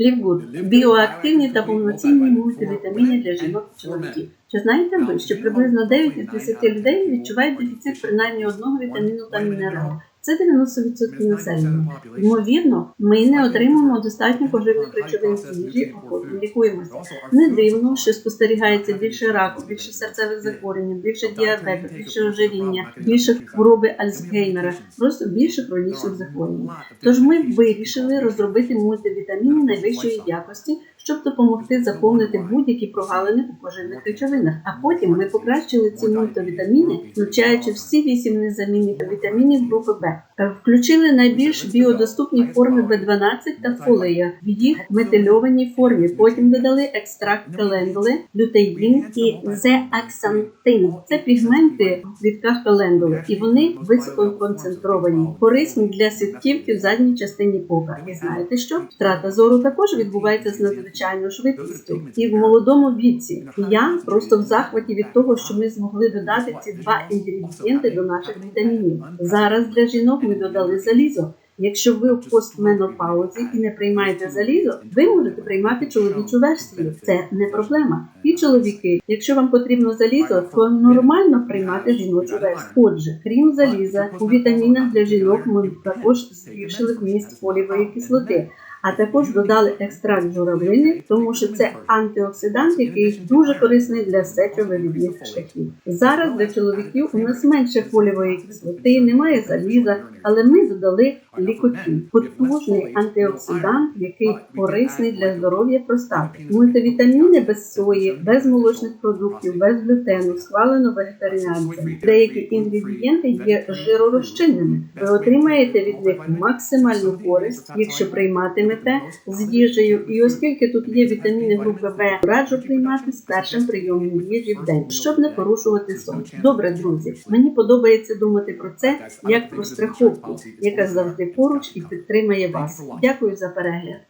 Лівгуд біоактивні та повноцінні мультивітаміни для жінок і чоловіків. Чи знаєте ви, що приблизно 9 із 10 людей відчувають дефіцит принаймні одного вітаміну та мінералу? Це 90% населення. Ймовірно, ми не отримуємо достатньо поживних речовин з їжі, а потім лікуємося. Не дивно, що спостерігається більше раку, більше серцевих захворювань, більше діабету, більше ожиріння, більше хвороби Альцгеймера, просто більше хронічних захворювань. Тож ми вирішили розробити мультивітаміни найвищої якості, щоб допомогти заповнити будь-які прогалини у поживних речовинах. А потім ми покращили ці мультовітаміни, включаючи всі вісім незамінних вітамінів групи Б. Включили найбільш біодоступні форми В12 та фолія в їх метильованій формі. Потім додали екстракт календули, лютеїн і зеаксантин. Це пігменти в квітках календули, і вони висококонцентровані, корисні для сітківки в задній частині ока. І знаєте що? Втрата зору також відбувається з надзвичайною швидкістю і в молодому віці. Я просто в захваті від того, що ми змогли додати ці два інгредієнти до наших вітамінів. Зараз для жінок ми додали залізо. Якщо ви в постменопаузі і не приймаєте залізо, ви можете приймати чоловічу версію. Це не проблема. І чоловіки, якщо вам потрібно залізо, то нормально приймати жіночу версію. Отже, крім заліза, у вітамінах для жінок ми також збільшили вміст фолієвої кислоти. А також додали екстракт журавлини, тому що це антиоксидант, який дуже корисний для сечовивідних шляхів. Зараз для чоловіків у нас менше фолієвої кислоти, немає заліза, але ми додали лікотін, потужний антиоксидант, який корисний для здоров'я простати. Мультивітаміни без сої, без молочних продуктів, без глютену, схвалено вегетаріанцями. Деякі інгредієнти є жиророзчинними. Ви отримаєте від них максимальну користь, якщо прийматимете з їжею. І оскільки тут є вітаміни групи В, раджу приймати з першим прийомом їжі в день, щоб не порушувати сон. Добре, друзі, мені подобається думати про це як про страховку, яка завжди поруч і підтримає вас. Дякую за перегляд.